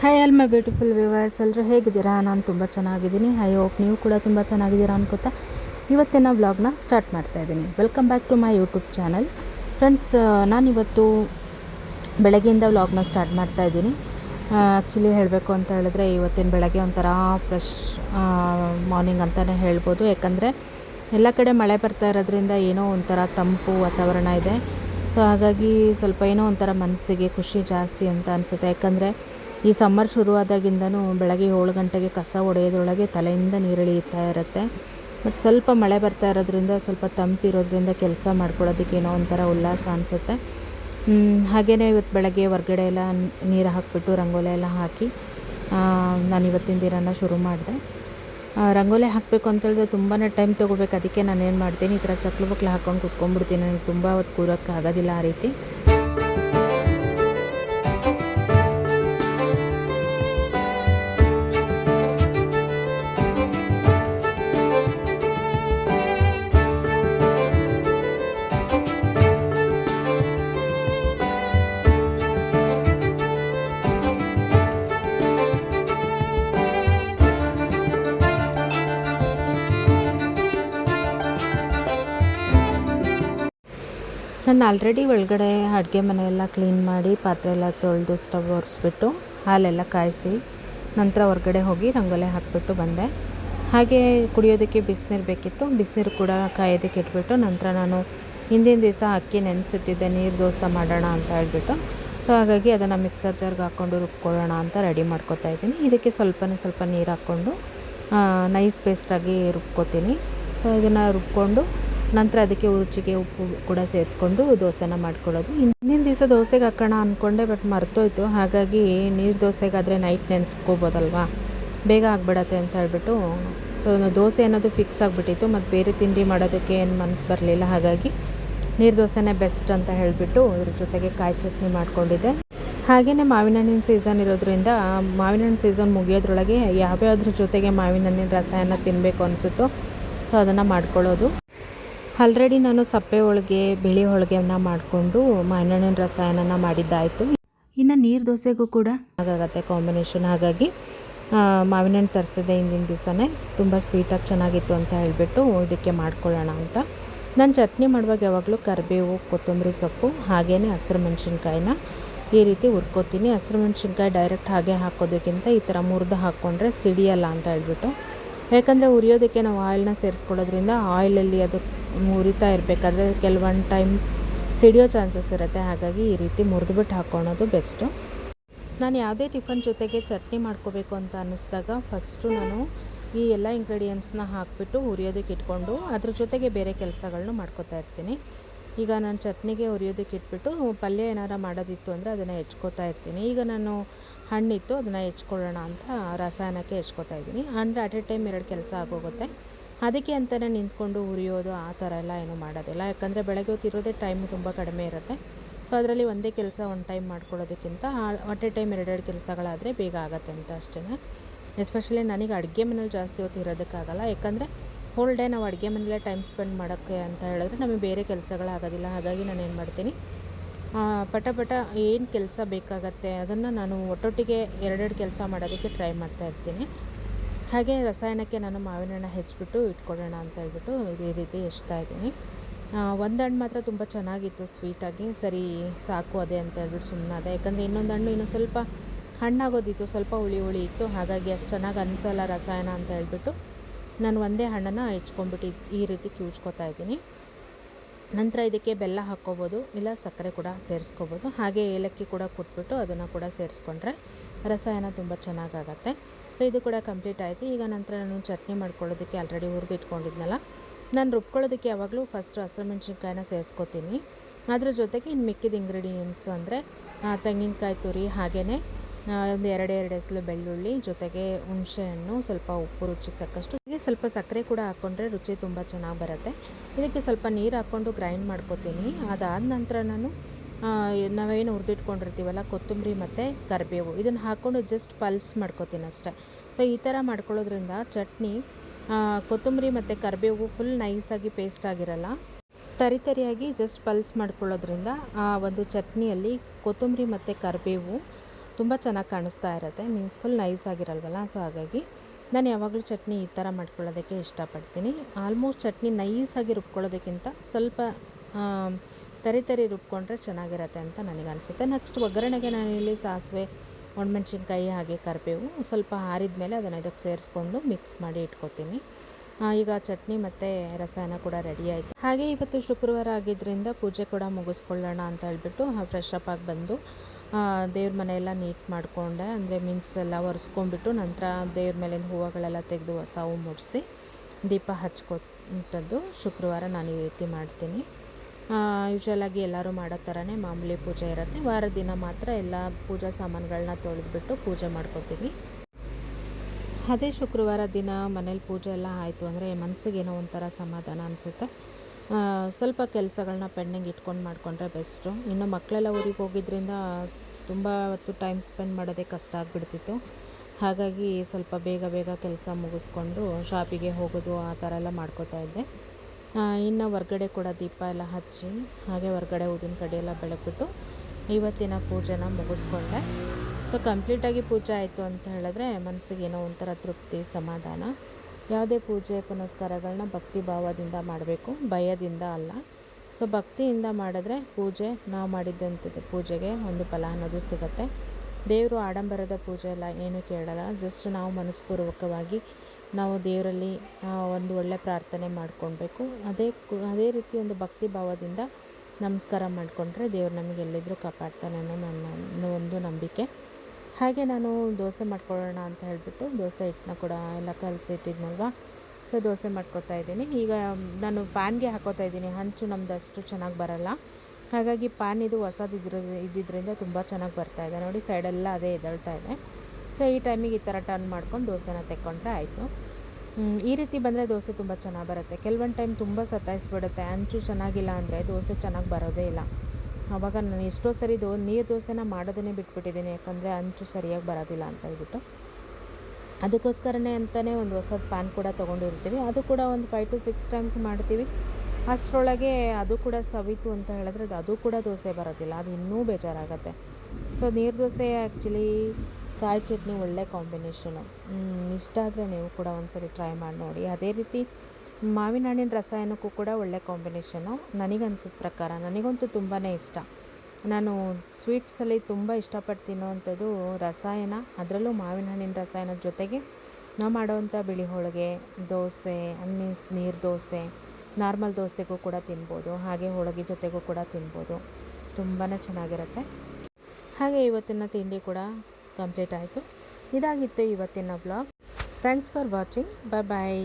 Hi all my beautiful viewers ಎಲ್ಲರೂ ಹೇಗಿದ್ದೀರಾ? ನಾನು ತುಂಬ ಚೆನ್ನಾಗಿದ್ದೀನಿ. ಐ ಹೋಪ್ ನೀವು ಕೂಡ ತುಂಬ ಚೆನ್ನಾಗಿದ್ದೀರಾ ಅನ್ಕೋತಾ. ಇವತ್ತಿನ ವ್ಲಾಗ್ನ ಸ್ಟಾರ್ಟ್ ಮಾಡ್ತಾ ಇದ್ದೀನಿ. Welcome back to my YouTube channel friends ನಾನಿವತ್ತು ಬೆಳಗ್ಗೆಯಿಂದ ವ್ಲಾಗ್ನ ಸ್ಟಾರ್ಟ್ ಮಾಡ್ತಾ ಇದ್ದೀನಿ. ಆ್ಯಕ್ಚುಲಿ ಹೇಳಬೇಕು ಅಂತ ಹೇಳಿದ್ರೆ ಇವತ್ತಿನ ಬೆಳಗ್ಗೆ ಒಂಥರ ಫ್ರೆಶ್ ಮಾರ್ನಿಂಗ್ ಅಂತಲೇ ಹೇಳ್ಬೋದು. ಯಾಕಂದರೆ ಎಲ್ಲ ಕಡೆ ಮಳೆ ಬರ್ತಾ ಇರೋದ್ರಿಂದ ಏನೋ ಒಂಥರ ತಂಪು ವಾತಾವರಣ ಇದೆ. ಸೊ, ಹಾಗಾಗಿ ಸ್ವಲ್ಪ ಏನೋ ಒಂಥರ ಮನಸ್ಸಿಗೆ ಖುಷಿ ಜಾಸ್ತಿ ಅಂತ ಅನಿಸುತ್ತೆ. ಯಾಕಂದರೆ ಈ ಸಮ್ಮರ್ ಶುರುವಾದಾಗಿಂದನೂ ಬೆಳಗ್ಗೆ ಏಳು ಗಂಟೆಗೆ ಕಸ ಒಡೆಯೋದ್ರೊಳಗೆ ತಲೆಯಿಂದ ನೀರಿಳಿಯುತ್ತಾ ಇರುತ್ತೆ. ಮತ್ತು ಸ್ವಲ್ಪ ಮಳೆ ಬರ್ತಾ ಇರೋದ್ರಿಂದ, ಸ್ವಲ್ಪ ತಂಪಿರೋದ್ರಿಂದ ಕೆಲಸ ಮಾಡ್ಕೊಳ್ಳೋದಕ್ಕೆ ಏನೋ ಒಂಥರ ಉಲ್ಲಾಸ ಅನಿಸುತ್ತೆ. ಹಾಗೆಯೇ ಇವತ್ತು ಬೆಳಗ್ಗೆ ಹೊರ್ಗಡೆ ಎಲ್ಲ ನೀರು ಹಾಕಿಬಿಟ್ಟು ರಂಗೋಲೆ ಎಲ್ಲ ಹಾಕಿ ನಾನು ಇವತ್ತಿನ ದಿನನ ಶುರು ಮಾಡಿದೆ. ರಂಗೋಲಿ ಹಾಕಬೇಕು ಅಂತ ಹೇಳಿದ್ರೆ ತುಂಬಾ ಟೈಮ್ ತೊಗೋಬೇಕು. ಅದಕ್ಕೆ ನಾನು ಏನು ಮಾಡ್ತೀನಿ, ಈ ಥರ ಚಕ್ಲು ಬಕ್ಲು ಹಾಕ್ಕೊಂಡು ಕುತ್ಕೊಂಡ್ಬಿಡ್ತೀನಿ. ನನಗೆ ತುಂಬ ಹೊತ್ತು ಕೂರೋಕ್ಕಾಗೋದಿಲ್ಲ ಆ ರೀತಿ. ನಾನು ಆಲ್ರೆಡಿ ಒಳಗಡೆ ಅಡುಗೆ ಮನೆಯೆಲ್ಲ ಕ್ಲೀನ್ ಮಾಡಿ, ಪಾತ್ರೆ ಎಲ್ಲ ತೊಳೆದು ಸ್ಟವ್ ಒರೆಸ್ಬಿಟ್ಟು, ಹಾಲೆಲ್ಲ ಕಾಯಿಸಿ, ನಂತರ ಹೊರಗಡೆ ಹೋಗಿ ರಂಗೋಲೆ ಹಾಕಿಬಿಟ್ಟು ಬಂದೆ. ಹಾಗೆ ಕುಡಿಯೋದಕ್ಕೆ ಬಿಸಿನೀರು ಬೇಕಿತ್ತು. ಬಿಸಿನೀರು ಕೂಡ ಕಾಯೋದಕ್ಕೆ ಇಟ್ಬಿಟ್ಟು, ನಂತರ ನಾನು ಹಿಂದಿನ ದಿವಸ ಅಕ್ಕಿ ನೆನೆಸಿಟ್ಟಿದ್ದೆ, ನೀರು ದೋಸೆ ಮಾಡೋಣ ಅಂತ ಹೇಳ್ಬಿಟ್ಟು. ಸೊ ಹಾಗಾಗಿ ಅದನ್ನು ಮಿಕ್ಸರ್ ಜಾರ್ಗೆ ಹಾಕ್ಕೊಂಡು ರುಬ್ಕೊಳ್ಳೋಣ ಅಂತ ರೆಡಿ ಮಾಡ್ಕೊತಾ ಇದ್ದೀನಿ. ಇದಕ್ಕೆ ಸ್ವಲ್ಪನೇ ಸ್ವಲ್ಪ ನೀರು ಹಾಕ್ಕೊಂಡು ನೈಸ್ ಪೇಸ್ಟಾಗಿ ರುಬ್ಕೋತೀನಿ. ಸೊ ಇದನ್ನು ರುಬ್ಕೊಂಡು ನಂತರ ಅದಕ್ಕೆ ರುಚಿಗೆ ಉಪ್ಪು ಕೂಡ ಸೇರಿಸ್ಕೊಂಡು ದೋಸೆನ ಮಾಡ್ಕೊಳ್ಳೋದು. ಹಿಂದಿನ ದಿವಸ ದೋಸೆಗೆ ಹಾಕೋಣ ಅಂದ್ಕೊಂಡೆ ಬಟ್ ಮರ್ತೋಯ್ತು. ಹಾಗಾಗಿ ನೀರು ದೋಸೆಗಾದರೆ ನೈಟ್ ನೆನೆಸ್ಕೋಬೋದಲ್ವಾ? ಬೇಗ ಆಗಿಬಿಡತ್ತೆ ಅಂತ ಹೇಳ್ಬಿಟ್ಟು. ಸೊ ದೋಸೆ ಅನ್ನೋದು ಫಿಕ್ಸ್ ಆಗಿಬಿಟ್ಟಿತ್ತು. ಮತ್ತು ಬೇರೆ ತಿಂಡಿ ಮಾಡೋದಕ್ಕೆ ಏನು ಮನಸ್ಸು ಬರಲಿಲ್ಲ. ಹಾಗಾಗಿ ನೀರು ದೋಸೆನೇ ಬೆಸ್ಟ್ ಅಂತ ಹೇಳಿಬಿಟ್ಟು ಇದ್ರ ಜೊತೆಗೆ ಕಾಯಿ ಚಟ್ನಿ ಮಾಡಿಕೊಂಡಿದ್ದೆ. ಹಾಗೆಯೇ ಮಾವಿನ ಹಣ್ಣಿನ ಸೀಸನ್ ಇರೋದ್ರಿಂದ ಮಾವಿನ ಹಣ್ಣು ಸೀಸನ್ ಮುಗಿಯೋದ್ರೊಳಗೆ ಯಾವ್ಯಾವ್ದ್ರ ಜೊತೆಗೆ ಮಾವಿನ ಹಣ್ಣಿನ ರಸಾಯನ ತಿನ್ನಬೇಕು ಅನಿಸುತ್ತೋ, ಸೊ ಅದನ್ನು ಮಾಡ್ಕೊಳ್ಳೋದು. ಆಲ್ರೆಡಿ ನಾನು ಸಪ್ಪೆ ಹೋಳಿಗೆ ಬಿಳಿ ಹೋಳಿಗೆನ ಮಾಡಿಕೊಂಡು ಮಾವಿನ ಹಣ್ಣಿನ ರಸಾಯನನ ಮಾಡಿದ್ದಾಯಿತು. ಇನ್ನು ನೀರು ದೋಸೆಗೂ ಕೂಡ? ಹಾಗಾಗತ್ತೆ ಕಾಂಬಿನೇಷನ್ ಹಾಗಾಗಿ ಮಾವಿನ ಹಣ್ಣು ತರಿಸಿದೆ ಹಿಂದಿನ ದಿವಸನೇ. ತುಂಬ ಸ್ವೀಟಾಗಿ ಚೆನ್ನಾಗಿತ್ತು ಅಂತ ಹೇಳಿಬಿಟ್ಟು ಇದಕ್ಕೆ ಮಾಡ್ಕೊಳ್ಳೋಣ ಅಂತ. ನಾನು ಚಟ್ನಿ ಮಾಡುವಾಗ ಯಾವಾಗಲೂ ಕರಿಬೇವು ಕೊತ್ತಂಬರಿ ಸೊಪ್ಪು ಹಾಗೆಯೇ ಹಸಿರು ಮೆಣಸಿನ್ಕಾಯಿನ ಈ ರೀತಿ ಹುರ್ಕೋತೀನಿ. ಹಸಿರು ಮೆಣಸಿನ್ಕಾಯಿ ಡೈರೆಕ್ಟ್ ಹಾಗೆ ಹಾಕೋದಕ್ಕಿಂತ ಈ ಥರ ಮುರಿದು ಹಾಕ್ಕೊಂಡ್ರೆ ಸಿಡಿಯಲ್ಲ ಅಂತ ಹೇಳ್ಬಿಟ್ಟು ಯಾಕಂದರೆ ಉರಿಯೋದಕ್ಕೆ ನಾವು ಆಯಿಲ್ನ ಸೇರಿಸ್ಕೊಳ್ಳೋದ್ರಿಂದ ಆಯಿಲಲ್ಲಿ ಅದು ಮುರಿತಾ ಇರಬೇಕಾದ್ರೆ ಕೆಲವೊಂದು ಟೈಮ್ ಸಿಡಿಯೋ ಚಾನ್ಸಸ್ ಇರುತ್ತೆ. ಹಾಗಾಗಿ ಈ ರೀತಿ ಮುರಿದ್ಬಿಟ್ಟು ಹಾಕ್ಕೊಳೋದು ಬೆಸ್ಟು. ನಾನು ಯಾವುದೇ ಟಿಫನ್ ಜೊತೆಗೆ ಚಟ್ನಿ ಮಾಡ್ಕೋಬೇಕು ಅಂತ ಅನ್ನಿಸ್ದಾಗ ಫಸ್ಟು ನಾನು ಈ ಎಲ್ಲ ಇಂಗ್ರೀಡಿಯೆಂಟ್ಸ್ನ ಹಾಕಿಬಿಟ್ಟು ಹುರಿಯೋದಕ್ಕೆ ಇಟ್ಕೊಂಡು ಅದ್ರ ಜೊತೆಗೆ ಬೇರೆ ಕೆಲಸಗಳನ್ನೂ ಮಾಡ್ಕೋತಾ ಇರ್ತೀನಿ. ಈಗ ನಾನು ಚಟ್ನಿಗೆ ಹುರಿಯೋದಕ್ಕೆ ಇಟ್ಬಿಟ್ಟು ಪಲ್ಯ ಏನಾರು ಮಾಡೋದಿತ್ತು ಅಂದರೆ ಅದನ್ನು ಹೆಚ್ಕೋತಾ ಇರ್ತೀನಿ. ಈಗ ನಾನು ಹಣ್ಣಿತ್ತು, ಅದನ್ನು ಹೆಚ್ಕೊಳ್ಳೋಣ ಅಂತ ರಸಾಯನಕ್ಕೆ ಹೆಚ್ಕೋತಾ ಇದ್ದೀನಿ. ಅಂದರೆ ಅಟ್ ಎ ಟೈಮ್ ಎರಡು ಕೆಲಸ ಆಗೋಗುತ್ತೆ. ಅದಕ್ಕೆ ಅಂತಲೇ ನಿಂತ್ಕೊಂಡು ಹುರಿಯೋದು ಆ ಥರ ಎಲ್ಲ ಏನೂ ಮಾಡೋದಿಲ್ಲ. ಯಾಕಂದರೆ ಬೆಳಗ್ಗೆ ಹೊತ್ತಿರೋದೇ ಟೈಮ್ ತುಂಬ ಕಡಿಮೆ ಇರುತ್ತೆ. ಸೊ ಅದರಲ್ಲಿ ಒಂದೇ ಕೆಲಸ ಒಂದು ಟೈಮ್ ಮಾಡ್ಕೊಳ್ಳೋದಕ್ಕಿಂತ ಅಟ್ ಎ ಟೈಮ್ ಎರಡೆರಡು ಕೆಲಸಗಳಾದರೆ ಬೇಗ ಆಗುತ್ತೆ ಅಂತ ಅಷ್ಟೇ ಎಸ್ಪೆಷಲಿ ನನಗೆ ಅಡುಗೆ ಮನೇಲಿ ಜಾಸ್ತಿ ಹೊತ್ತು ಇರೋದಕ್ಕಾಗಲ್ಲ. ಯಾಕಂದರೆ ಹೋಲ್ ಡೇ ನಾವು ಅಡುಗೆ ಮನೆಯಲ್ಲೇ ಟೈಮ್ ಸ್ಪೆಂಡ್ ಮಾಡೋಕ್ಕೆ ಅಂತ ಹೇಳಿದ್ರೆ ನಮಗೆ ಬೇರೆ ಕೆಲಸಗಳಾಗೋದಿಲ್ಲ. ಹಾಗಾಗಿ ನಾನು ಏನು ಮಾಡ್ತೀನಿ? ಪಟ ಪಟ ಏನು ಕೆಲಸ ಬೇಕಾಗತ್ತೆ ಅದನ್ನು ನಾನು ಒಟ್ಟೊಟ್ಟಿಗೆ ಎರಡೆರಡು ಕೆಲಸ ಮಾಡೋದಕ್ಕೆ ಟ್ರೈ ಮಾಡ್ತಾ ಇರ್ತೀನಿ. ಹಾಗೆ ರಸಾಯನಕ್ಕೆ ನಾನು ಮಾವಿನ ಹಣ್ಣು ಹೆಚ್ಚಿಬಿಟ್ಟು ಇಟ್ಕೊಳ್ಳೋಣ ಅಂತ ಹೇಳ್ಬಿಟ್ಟು ಈ ರೀತಿ ಹೆಚ್ತಾ ಇದ್ದೀನಿ. ಒಂದು ಹಣ್ಣು ಮಾತ್ರ ತುಂಬ ಚೆನ್ನಾಗಿತ್ತು ಸ್ವೀಟಾಗಿ ಸರಿ, ಸಾಕು ಅದೇ ಅಂತ ಹೇಳ್ಬಿಟ್ಟು ಸುಮ್ಮನಾದೆ ಯಾಕಂದರೆ ಇನ್ನೊಂದು ಹಣ್ಣು ಇನ್ನೂ ಸ್ವಲ್ಪ ಹಣ್ಣಾಗೋದಿತ್ತು, ಸ್ವಲ್ಪ ಹುಳಿ ಹುಳಿ ಇತ್ತು. ಹಾಗಾಗಿ ಅಷ್ಟು ಚೆನ್ನಾಗಿ ಅನಿಸಲ್ಲ ರಸಾಯನ ಅಂತ ಹೇಳ್ಬಿಟ್ಟು ನಾನು ಒಂದೇ ಹಣ್ಣನ್ನು ಹೆಚ್ಕೊಂಡ್ಬಿಟ್ಟು ಈ ರೀತಿ ಕಿವುಚ್ಕೋತಾ ಇದ್ದೀನಿ. ನಂತರ ಇದಕ್ಕೆ ಬೆಲ್ಲ ಹಾಕ್ಕೋಬೋದು, ಇಲ್ಲ ಸಕ್ಕರೆ ಕೂಡ ಸೇರಿಸ್ಕೋಬೋದು. ಹಾಗೆ ಏಲಕ್ಕಿ ಕೂಡ ಕೊಟ್ಬಿಟ್ಟು ಅದನ್ನು ಕೂಡ ಸೇರಿಸ್ಕೊಂಡ್ರೆ ರಸಾಯನ ತುಂಬ ಚೆನ್ನಾಗಾಗತ್ತೆ. ಸೊ ಇದು ಕೂಡ ಕಂಪ್ಲೀಟ್ ಆಯಿತು. ಈಗ ನಂತರ ನಾನು ಚಟ್ನಿ ಮಾಡ್ಕೊಳ್ಳೋದಕ್ಕೆ ಆಲ್ರೆಡಿ ಹುರಿದು ಇಟ್ಕೊಂಡಿದ್ನಲ್ಲ ನಾನು ರುಬ್ಕೊಳ್ಳೋದಕ್ಕೆ ಯಾವಾಗಲೂ ಫಸ್ಟು ಹಸಿರು ಮೆಣಸಿನ್ಕಾಯಿನ ಸೇರಿಸ್ಕೊತೀನಿ. ಅದರ ಜೊತೆಗೆ ಇನ್ನು ಮಿಕ್ಕಿದ ಇಂಗ್ರೀಡಿಯೆಂಟ್ಸ್ ಅಂದರೆ ತೆಂಗಿನಕಾಯಿ ತುರಿ ಹಾಗೆಯೇ ಒಂದು ಎರಡು ಎರಡು ಎಸಲು ಬೆಳ್ಳುಳ್ಳಿ ಜೊತೆಗೆ ಹುಣಸೆಹಣ್ಣು, ಸ್ವಲ್ಪ ಉಪ್ಪು ರುಚಿಗೆ ತಕ್ಕಷ್ಟು ಹೀಗೆ ಸ್ವಲ್ಪ ಸಕ್ಕರೆ ಕೂಡ ಹಾಕ್ಕೊಂಡ್ರೆ ರುಚಿ ತುಂಬ ಚೆನ್ನಾಗಿ ಬರುತ್ತೆ. ಇದಕ್ಕೆ ಸ್ವಲ್ಪ ನೀರು ಹಾಕ್ಕೊಂಡು ಗ್ರೈಂಡ್ ಮಾಡ್ಕೊತೀನಿ. ಅದಾದ ನಂತರ ನಾನು ನಾವೇನು ಹುರಿದಿಟ್ಕೊಂಡಿರ್ತೀವಲ್ಲ, ಕೊತ್ತಂಬರಿ ಮತ್ತು ಕರಿಬೇವು. ಇದನ್ನು ಹಾಕ್ಕೊಂಡು ಜಸ್ಟ್ ಪಲ್ಸ್ ಮಾಡ್ಕೋತೀನಿ ಅಷ್ಟೇ. ಸೊ ಈ ಥರ ಮಾಡ್ಕೊಳ್ಳೋದ್ರಿಂದ ಚಟ್ನಿ ಕೊತ್ತಂಬರಿ ಮತ್ತು ಕರಿಬೇವು ಫುಲ್ ನೈಸಾಗಿ ಪೇಸ್ಟ್ ಆಗಿರಲ್ಲ. ತರಿ ತರಿಯಾಗಿ ಜಸ್ಟ್ ಪಲ್ಸ್ ಮಾಡ್ಕೊಳ್ಳೋದ್ರಿಂದ ಆ ಒಂದು ಚಟ್ನಿಯಲ್ಲಿ ಕೊತ್ತಂಬರಿ ಮತ್ತು ಕರಿಬೇವು ತುಂಬ ಚೆನ್ನಾಗಿ ಕಾಣಿಸ್ತಾ ಇರುತ್ತೆ. ಮೀನ್ಸ್ ಫುಲ್ ನೈಸ್ ಆಗಿರಲ್ವಲ್ಲ? ಸೊ ಹಾಗಾಗಿ ನಾನು ಯಾವಾಗಲೂ ಚಟ್ನಿ ಈ ಥರ ಮಾಡ್ಕೊಳ್ಳೋದಕ್ಕೆ ಇಷ್ಟಪಡ್ತೀನಿ. ಆಲ್ಮೋಸ್ಟ್ ಚಟ್ನಿ ನೈಸಾಗಿ ರುಬ್ಕೊಳ್ಳೋದಕ್ಕಿಂತ ಸ್ವಲ್ಪ ತರಿ ತರಿ ರುಬ್ಕೊಂಡ್ರೆ ಚೆನ್ನಾಗಿರತ್ತೆ ಅಂತ ನನಗೆ ಅನಿಸುತ್ತೆ. ನೆಕ್ಸ್ಟ್ ಒಗ್ಗರಣೆಗೆ ನಾನಿಲ್ಲಿ ಸಾಸಿವೆ, ಒಣಮೆಣ್ಸಿನ್ಕಾಯಿ ಹಾಗೆ ಕರಿಬೇವು ಸ್ವಲ್ಪ ಹಾರಿದ ಮೇಲೆ ಅದನ್ನು ಇದಕ್ಕೆ ಸೇರಿಸ್ಕೊಂಡು ಮಿಕ್ಸ್ ಮಾಡಿ ಇಟ್ಕೊತೀನಿ. ಈಗ ಚಟ್ನಿ ಮತ್ತು ರಸಾಯನ ಕೂಡ ರೆಡಿ ಆಯಿತು. ಹಾಗೆ ಇವತ್ತು ಶುಕ್ರವಾರ ಆಗಿದ್ದರಿಂದ ಪೂಜೆ ಕೂಡ ಮುಗಿಸ್ಕೊಳ್ಳೋಣ ಅಂತ ಹೇಳ್ಬಿಟ್ಟು ಫ್ರೆಶ್ ಅಪ್ ಆಗಿ ಬಂದು ದೇವ್ರ ಮನೆಯೆಲ್ಲ ನೀಟ್ ಮಾಡಿಕೊಂಡೆ. ಅಂದರೆ ಮೀನ್ಸ್ ಎಲ್ಲ ಒರೆಸ್ಕೊಂಡ್ಬಿಟ್ಟು ನಂತರ ದೇವ್ರ ಮೇಲಿಂದ ಹೂವುಗಳೆಲ್ಲ ತೆಗೆದು ಹೊಸ ಹೂವು ಮುಡಿಸಿ ದೀಪ ಹಚ್ಕೊಂಥದ್ದು ಶುಕ್ರವಾರ ನಾನು ಈ ರೀತಿ ಮಾಡ್ತೀನಿ. ಯೂಶ್ವಲಾಗಿ ಎಲ್ಲರೂ ಮಾಡೋ ಥರನೇ ಮಾಮೂಲಿ ಪೂಜೆ ಇರುತ್ತೆ. ವಾರ ದಿನ ಮಾತ್ರ ಎಲ್ಲ ಪೂಜಾ ಸಾಮಾನುಗಳನ್ನ ತೊಳೆದ್ಬಿಟ್ಟು ಪೂಜೆ ಮಾಡ್ಕೋತೀವಿ. ಅದೇ ಶುಕ್ರವಾರ ದಿನ ಮನೇಲಿ ಪೂಜೆ ಎಲ್ಲ ಆಯಿತು ಅಂದರೆ ಮನಸ್ಸಿಗೆ ಏನೋ ಒಂಥರ ಸಮಾಧಾನ ಅನಿಸುತ್ತೆ. ಸ್ವಲ್ಪ ಕೆಲಸಗಳನ್ನ ಪೆಂಡಿಂಗ್ ಇಟ್ಕೊಂಡು ಮಾಡಿಕೊಂಡ್ರೆ ಬೆಸ್ಟು. ಇನ್ನು ಮಕ್ಕಳೆಲ್ಲ ಊರಿಗೆ ಹೋಗಿದ್ದರಿಂದ ತುಂಬ ಹೊತ್ತು ಟೈಮ್ ಸ್ಪೆಂಡ್ ಮಾಡೋದೇ ಕಷ್ಟ ಆಗಿಬಿಡ್ತಿತ್ತು. ಹಾಗಾಗಿ ಸ್ವಲ್ಪ ಬೇಗ ಬೇಗ ಕೆಲಸ ಮುಗಿಸ್ಕೊಂಡು ಶಾಪಿಗೆ ಹೋಗೋದು ಆ ಥರ ಎಲ್ಲ ಮಾಡ್ಕೋತಾ ಇದ್ದೆ. ಇನ್ನು ಹೊರ್ಗಡೆ ಕೂಡ ದೀಪ ಎಲ್ಲ ಹಚ್ಚಿ, ಹಾಗೆ ಹೊರ್ಗಡೆ ಊದಿನ ಕಡೆ ಎಲ್ಲ ಬೆಳಗ್ಬಿಟ್ಟು ಇವತ್ತಿನ ಪೂಜೆನ ಮುಗಿಸ್ಕೊಂಡೆ. ಸೊ ಕಂಪ್ಲೀಟಾಗಿ ಪೂಜೆ ಆಯಿತು ಅಂತ ಹೇಳಿದ್ರೆ ಮನಸ್ಸಿಗೆ ಏನೋ ಒಂಥರ ತೃಪ್ತಿ, ಸಮಾಧಾನ. ಯಾವುದೇ ಪೂಜೆ ಪುನಸ್ಕಾರಗಳನ್ನ ಭಕ್ತಿ ಭಾವದಿಂದ ಮಾಡಬೇಕು, ಭಯದಿಂದ ಅಲ್ಲ. ಸೊ ಭಕ್ತಿಯಿಂದ ಮಾಡಿದ್ರೆ ಪೂಜೆ, ನಾವು ಮಾಡಿದ್ದಂಥದ್ದು ಪೂಜೆಗೆ ಒಂದು ಫಲ ಅನ್ನೋದು ಸಿಗುತ್ತೆ. ದೇವರು ಆಡಂಬರದ ಪೂಜೆ ಎಲ್ಲ ಏನೂ ಕೇಳಲ್ಲ. ಜಸ್ಟ್ ನಾವು ಮನಸ್ಪೂರ್ವಕವಾಗಿ ನಾವು ದೇವರಲ್ಲಿ ಒಂದು ಒಳ್ಳೆ ಪ್ರಾರ್ಥನೆ ಮಾಡ್ಕೊಳ್ಬೇಕು. ಅದೇ ಅದೇ ರೀತಿ ಒಂದು ಭಕ್ತಿ ಭಾವದಿಂದ ನಮಸ್ಕಾರ ಮಾಡಿಕೊಂಡ್ರೆ ದೇವರು ನಮಗೆ ಎಲ್ಲಿದ್ದರೂ ಕಾಪಾಡ್ತಾನೆ ಅನ್ನೋ ನನ್ನ ಒಂದು ನಂಬಿಕೆ. ಹಾಗೆ ನಾನು ದೋಸೆ ಮಾಡ್ಕೊಳ್ಳೋಣ ಅಂತ ಹೇಳಿಬಿಟ್ಟು ದೋಸೆ ಹಿಟ್ಟನ್ನ ಕೂಡ ಎಲ್ಲ ಕಲಸಿಟ್ಟಿದ್ನಲ್ವ? ಸೊ, ದೋಸೆ ಮಾಡ್ಕೊತಾ ಇದ್ದೀನಿ. ಈಗ ನಾನು ಪ್ಯಾನ್ಗೆ ಹಾಕೋತಾ ಇದ್ದೀನಿ. ಹಂಚು ನಮ್ದು ಅಷ್ಟು ಚೆನ್ನಾಗಿ ಬರಲ್ಲ. ಹಾಗಾಗಿ ಪ್ಯಾನ್ ಇದು ಹೊಸದಿದ್ರ ಇದ್ದಿದ್ದರಿಂದ ತುಂಬ ಚೆನ್ನಾಗಿ ಬರ್ತಾ ಇದೆ. ನೋಡಿ, ಸೈಡೆಲ್ಲ ಅದೇ ಎದಳ್ತಾ ಇದೆ. ಸೊ, ಈ ಟೈಮಿಗೆ ಈ ಥರ ಟರ್ನ್ ಮಾಡ್ಕೊಂಡು ದೋಸೆನ ತೆಕ್ಕೊಂಡ್ರೆ ಆಯಿತು. ಈ ರೀತಿ ಬಂದರೆ ದೋಸೆ ತುಂಬ ಚೆನ್ನಾಗಿ ಬರುತ್ತೆ. ಕೆಲವೊಂದು ಟೈಮ್ ತುಂಬ ಸತಾಯಿಸ್ಬಿಡುತ್ತೆ. ಹಂಚು ಚೆನ್ನಾಗಿಲ್ಲ ಅಂದರೆ ದೋಸೆ ಚೆನ್ನಾಗಿ ಬರೋದೇ ಇಲ್ಲ. ಆವಾಗ ನಾನು ಎಷ್ಟೋ ಸರಿ ದೋ, ನೀರು ದೋಸೆನ ಮಾಡೋದನ್ನೇ ಬಿಟ್ಬಿಟ್ಟಿದ್ದೀನಿ, ಯಾಕಂದರೆ ಅಂಚು ಸರಿಯಾಗಿ ಬರೋದಿಲ್ಲ ಅಂತ ಹೇಳ್ಬಿಟ್ಟು. ಅದಕ್ಕೋಸ್ಕರನೇ ಅಂತಲೇ ಒಂದು ಹೊಸದು ಪ್ಯಾನ್ ಕೂಡ ತೊಗೊಂಡಿರ್ತೀವಿ. ಅದು ಕೂಡ ಒಂದು ಫೈವ್ ಟು ಸಿಕ್ಸ್ ಟೈಮ್ಸ್ ಮಾಡ್ತೀವಿ. ಅಷ್ಟರೊಳಗೆ ಅದು ಕೂಡ ಸವಿತು ಅಂತ ಹೇಳಿದ್ರೆ ಅದು- ಅದು ಕೂಡ ದೋಸೆ ಬರೋದಿಲ್ಲ. ಅದು ಇನ್ನೂ ಬೇಜಾರಾಗುತ್ತೆ. ಸೊ, ನೀರು ದೋಸೆ ಆ್ಯಕ್ಚುಲಿ ಕಾಯಿ ಚಟ್ನಿ ಒಳ್ಳೆ ಕಾಂಬಿನೇಷನು ಇಷ್ಟ ಆದರೆ ನೀವು ಕೂಡ ಒಂದ್ಸರಿ ಟ್ರೈ ಮಾಡಿ ನೋಡಿ. ಅದೇ ರೀತಿ ಮಾವಿನ ಹಣ್ಣಿನ ರಸಾಯನಕ್ಕೂ ಕೂಡ ಒಳ್ಳೆ ಕಾಂಬಿನೇಷನು ನನಗನ್ಸಿದ ಪ್ರಕಾರ, ನನಗಂತೂ ತುಂಬಾ ಇಷ್ಟ. ನಾನು ಸ್ವೀಟ್ಸಲ್ಲಿ ತುಂಬ ಇಷ್ಟಪಟ್ಟು ತಿನ್ನುವಂಥದ್ದು ರಸಾಯನ, ಅದರಲ್ಲೂ ಮಾವಿನ ಹಣ್ಣಿನ ರಸಾಯನ ಜೊತೆಗೆ ನಾವು ಮಾಡೋವಂಥ ಬಿಳಿ ಹೋಳಿಗೆ, ದೋಸೆ ಮೀನ್ಸ್ ನೀರು ದೋಸೆ ನಾರ್ಮಲ್ ದೋಸೆಗೂ ಕೂಡ ತಿನ್ಬೋದು, ಹಾಗೆ ಹೋಳಿಗೆ ಜೊತೆಗೂ ಕೂಡ ತಿನ್ಬೋದು. ತುಂಬಾ ಚೆನ್ನಾಗಿರುತ್ತೆ. ಹಾಗೆ ಇವತ್ತಿನ ತಿಂಡಿ ಕೂಡ ಕಂಪ್ಲೀಟ್ ಆಯಿತು. ಇದಾಗಿತ್ತು ಇವತ್ತಿನ blog thanks for watching bye bye